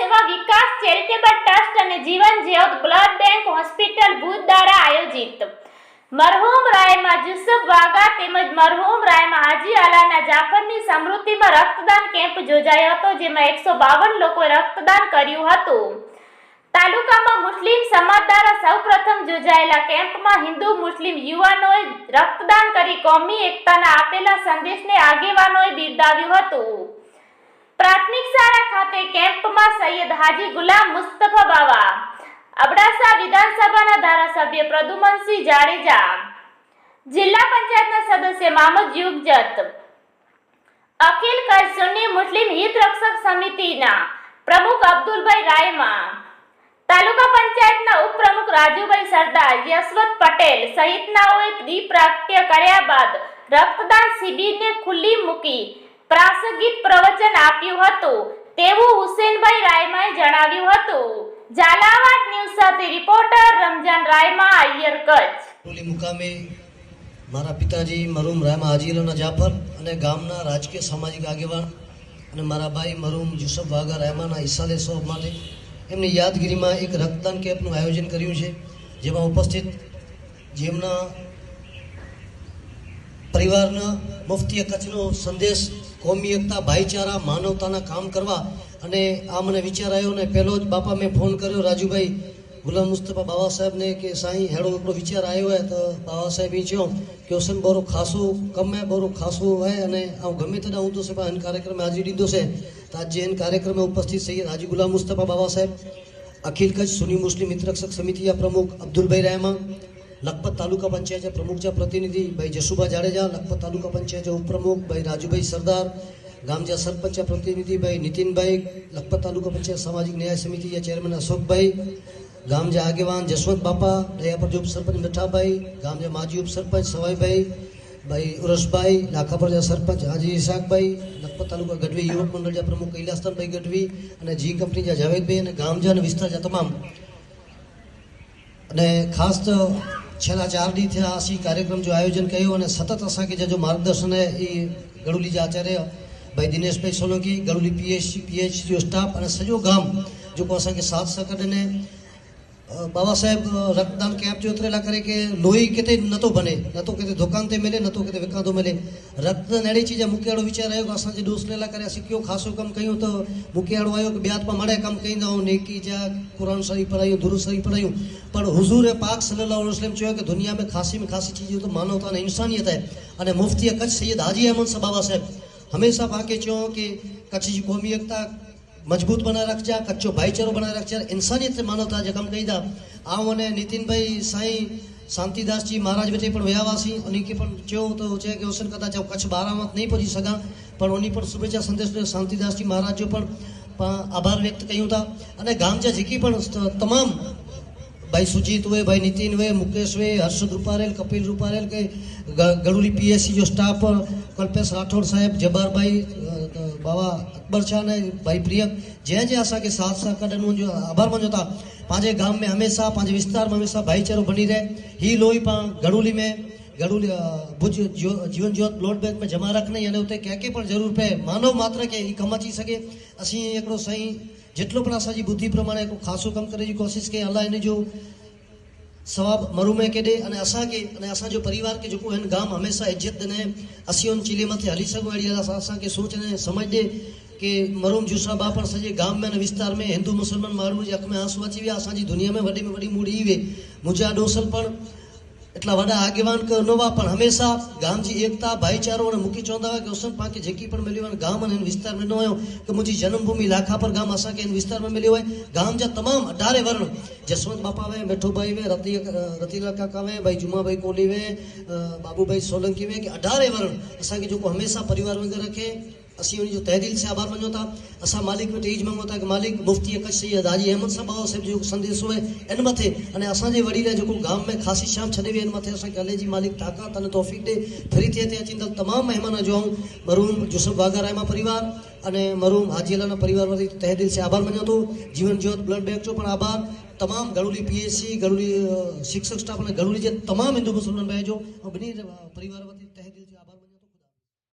Charitable trust અને જીવન જ્યોત બ્લડ બેંક હોસ્પિટલ ભુજ દ્વારા આયોજિત. મરહૂમ રાયમાં જુસફ વાગા તેમજ મરહૂમ રાયમાં હાજી આલાના જાફરની સમૃદ્ધિમાં રક્તદાન કેમ્પ યોજાયો હતો, જેમાં એકસો બાવન લોકોએ રક્તદાન કર્યું હતું. તાલુકામાં મુસ્લિમ સમાજ દ્વારા સૌપ્રથમ યોજાયેલા કેમ્પમાં હિન્દુ મુસ્લિમ યુવાનોએ રક્તદાન કરી કોમી એકતાના આપેલા સંદેશને આગેવાનોએ બિરદાવ્યું હતું. પ્રાથમિક શાળા ખાતે કેમ્પમાં સૈયદ હાજી ગુલામ મુસ્તફા બાવા, અબડાસા વિધાનસભાના ધારાસભ્ય પ્રદુમનસિંહ જાડેજા, જિલ્લા પંચાયતના સદસ્ય મામદ યુગજત, અખિલ કચ્છ મુસ્લિમ હિત રક્ષક સમિતિના પ્રમુખ અબ્દુલભાઈ રાયમા, તાલુકા પંચાયતના ઉપપ્રમુખ રાજુભાઈ સરદાર, યશવંત પટેલ સહિતનાઓએ દીપ પ્રાગટ્ય કર્યા બાદ રક્તદાન શિબિરને ખુલ્લી મૂકી પ્રાસંગિક પ્રવચન આપ્યું હતું. તેવું હુસેનભાઈ રાયમાએ જણાવ્યું હતું. ઝાલાવાડ ન્યૂઝ સાથે રિપોર્ટર રમજાન રાયમા આયર કચ્છ. મુકામે મારા પિતાજી મરૂમ રામા હાજીલોના જાફર અને ગામના રાજકીય સામાજિક આગેવાન અને મારા ભાઈ મરૂમ યુસફ વાઘા રહેમાના ઈસાલે સોબ માટે એમની યાદગીરીમાં એક રક્તદાન કેમ્પનું આયોજન કર્યું છે, જેમાં ઉપસ્થિત જેમના પરિવારના મુફતીએ કચ્છનો સંદેશ કોમી એકતા ભાઈચારા, માનવતાના કામ કરવા અને આ મને વિચાર આવ્યો ને પહેલો જ બાપા મેં ફોન કર્યો, રાજુભાઈ, ગુલામ મુસ્તફા બાબા સાહેબને કે સાંઈ હેડો આપણો વિચાર આવ્યો હોય તો બાબા સાહેબ એ કહ્યું કે ઓસન બોરું ખાસું ગમે, બોરું ખાસું હોય અને આવું ગમે તે હું તો સાહેબ આને કાર્યક્રમે હાજરી દીધો છે. તો આજે એને કાર્યક્રમે ઉપસ્થિત સૈયદ હાજી ગુલામ મુસ્તફા બાબા સાહેબ, અખિલ કચ્છ સુની મુસ્લિમ મિત્રક્ષક સમિતિના પ્રમુખ અબ્દુલભાઈ રહેમા લખપત તાલુકા પંચાયતના પ્રમુખના પ્રતિનિધિ ભાઈ જસુભા જાડેજા, લખપત તાલુકા પંચાયતના ઉપપ્રમુખ ભાઈ રાજુભાઈ સરદાર ગામજા સરપંચના પ્રતિનિધિભાઈ નીતિનભાઈ, લખપત તાલુકા પંચાયત સામાજિક ન્યાય સમિતિના ચેરમેન અશોકભાઈ ગામજા આગેવાન જશવંત બાપા દયાપરજ ઉપસરપંચ મીઠાભાઈ ગામજા માજી ઉપસરપંચ સવાઈભાઈ, ભાઈ ઉરસભાઈ લાખાપરજા સરપંચ હાજી ઇશાકભાઈ લખપત તાલુકા ગઢવી યુવક મંડળના પ્રમુખ કૈલાસનભાઈ ગઢવી અને જી કંપનીના જાવેદભાઈ અને ગામજા અને વિસ્તારના તમામ અને ખાસ તો છેલ્લા ચાર ડીથી અसीं કાર્યક્રम जो આયોજન કયો અને સતત असांखे जंहिंजो मार्गदर्शन आहे ई गड़ोली जा आचार्य भाई दिनेश भाई Solanki Gadoli P H P H जो स्टाफ अने सॼो गाम जेको असांखे साथ सहकार ॾिने बाबा साहेब रक्तदान कैंप जो उतरेला करे के लोही किथे नथो बने नथो किथे दुकान ते मिले नथो किथे विकां थो मिले रक्तदान अहिड़ी चीज आहे मूंखे अहिड़ो वीचार आयो की असांजे ॾोसले लाइ करे असीं कयो ख़ासो कमु कयूं त मूंखे अहिड़ो आयो की ॿिया त मां मड़े कमु कईंदा आहियूं नेकी जा क़ुर शरीफ़ पढ़ायूं दुरु शरीफ़ पढ़ायूं पर हुज़ूर ऐं पाक सलाहु वसलम चयो की दुनिया में ख़ासी में ख़ासी चीज जो त मानवता ऐं इंसानियत आहे अने मुफ़्ती कच्छ सैद हाजी अहमद सां बाबा साहिबु हमेशह पाण खे चयो की कच्छ जी क़ौमियत મજબૂત બના રાખ્યા કચ્છો ભાઈચારો બના રાખ્યા ઇન્સાનિયત માનવતા, જે કમ કહી દા. આમ અને નીતિનભાઈ સાંઈ, શાંતિદાસજી મહારાજ બેઠે પણ વ્યાવાસી અને કે પણ ચેવો તો છે કે ઓસન કદાચ કચ્છ બારામાં નહીં પહોંચી શકા પણ ઓની પણ શુભેચ્છા સંદેશ શાંતિદાસજી મહારાજો પણ આભાર વ્યક્ત કર્યું હતા. અને ગામજા જીકી પણ તમામ ભાઈ સુજીત હોય, ભાઈ નીતિન હોય, મુકેશ હોય, હર્ષદ રૂપારેલ, કપિલ રૂપારેલ કે ગળુલી પીએસસી જો સ્ટાફ, કલ્પેશ રાઠોડ સાહેબ, જબારભાઈ बाबा અકબર शाह ने भाई प्रियंक जंहिं जंहिं असांखे साथ सहकार ॾिनो जो आभार मञो था पंहिंजे गाम में हमेशह पंहिंजे विस्तार में हमेशह भाईचारो बनी रहे हीउ लोही पाण गड़ूली में गड़ूली भुज जो जीवन ज्योत ब्लड बैंक में जमा रखंदा यानी हुते कंहिंखे पण ज़रूरु पए मानव मात्र खे हीउ कमु अची सघे असीं हिकिड़ो साईं जेतिरो पण असांजी ॿुधी प्रमाणे हिकिड़ो ख़ासो कमु करण जी कोशिशि कई अलाए हिन जो सवाब मरू में केॾे अने असांखे अने असांजो परिवार खे जेको हिन गाम हमेशह इज़त ॾिने असीं उन चिले मथे हली सघूं अहिड़ी असां असांखे सोच अने समझ ॾे की मरूम जूसरा बापड़ सॼे गाम में अने विस्तार में हिंदू मुस्लमान माण्हू जे अख में आंसू अची विया असांजी दुनिया में वॾे में वॾी मूड़ी ई वे मुंहिंजा ॾोसर पण એટલા વડા આગેવાન કે નવા પણ હંમેશા ગામજી એકતા, ભાઈચારો અને મૂકી ચોંધાવે કે હુસન પાકી જેકી પણ મળ્યું હોય ગામ અને વિસ્તારમાં ન હોય, કે મુજી જન્મભૂમિ લાખા પર ગામ આશા કે વિસ્તારમાં મળ્યું હોય, ગામ જ્યાં તમામ અઢારે વર્ણ જસવંત બાપા વે મેઠુભાઈ વે રતિ રતિલા કાકા વે ભાઈ જુમાભાઈ કોલી વે બાબુભાઈ સોલંકી વે કે અઢારે વર્ણ. અસાંકે જો હંમેશા પરિવાર વગર રખે जेको हमेशह परिवार वांगुरु रखे असीं उन जो तहदिल से आभार मञूं था असां मालिक वटि इहा मंगूं था कि मालिक मुफ़्ती कच्छ सैयद हाजी अहमद साहब बाबा साहिब जो संदेश हुए इन मथे अने असांजे वॾी लाइ जेको गाम में ख़ासी शाम छॾे विया इन मथे असांखे हले जी मालिक ताक़त अने तौफ़ीक़ ॾे फ्री थिए ते अचींदड़ तमामु महिमान जो आऊं मरूम जुसफ वाघा रहमा परिवार અને મરૂમ હાજી અલાના પરિવાર વતી તહે દિલ से આભાર માન્યો હતો જીવન જ્યોત બ્લડ બેંક જો પણ આભાર તમામ ગળુલી પીએસસી ગળુલી અ, શિક્ષક સ્ટાફ અને ગળુલી જે તમામ હિન્દુ મુસલમાન ભાઈ જો બની પરિવાર વતી તહે